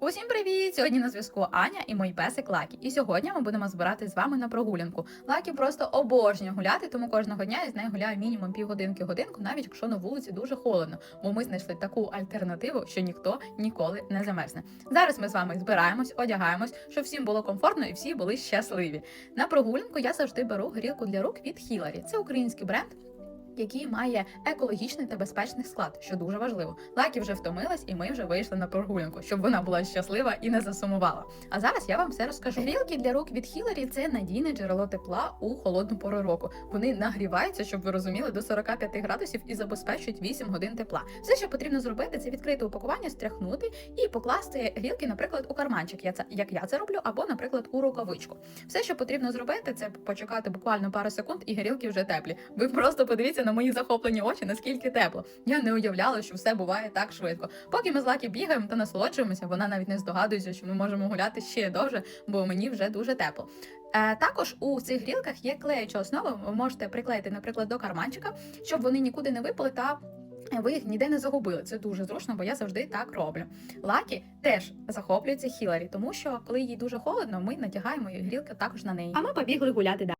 Усім привіт! Сьогодні на зв'язку Аня і мій песик Лакі. І сьогодні ми будемо збирати з вами на прогулянку. Лакі просто обожнює гуляти, тому кожного дня я з нею гуляю мінімум півгодинки годинку, навіть якщо на вулиці дуже холодно. Бо ми знайшли таку альтернативу, що ніхто ніколи не замерзне. Зараз ми з вами збираємось, одягаємось, щоб всім було комфортно і всі були щасливі. На прогулянку я завжди беру горілку для рук від Хіларі. Це український бренд. Який має екологічний та безпечний склад, що дуже важливо. Лакі вже втомилась, і ми вже вийшли на прогулянку, щоб вона була щаслива і не засумувала. А зараз я вам все розкажу. Грілки для рук від Хіларі це надійне джерело тепла у холодну пору року. Вони нагріваються, щоб ви розуміли, до 45 градусів і забезпечують 8 годин тепла. Все, що потрібно зробити, це відкрити упакування, стряхнути і покласти грілки, наприклад, у карманчик. Я це як я це роблю, або, наприклад, у рукавичку. Все, що потрібно зробити, це почекати буквально пару секунд, і грілки вже теплі. Ви просто подивіться на мої захоплені очі, наскільки тепло. Я не уявляла, що все буває так швидко. Поки ми з Лакі бігаємо та насолоджуємося, вона навіть не здогадується, що ми можемо гуляти ще довше, бо мені вже дуже тепло. Е, також у цих грілках є клеюча основа. Ви можете приклеїти, наприклад, до карманчика, щоб вони нікуди не випали та. Ви їх ніде не загубили. Це дуже зручно, бо я завжди так роблю. Лакі теж захоплюється Хіларі, тому що коли їй дуже холодно, ми натягаємо її грілки також на неї. А ми побігли гуляти далі.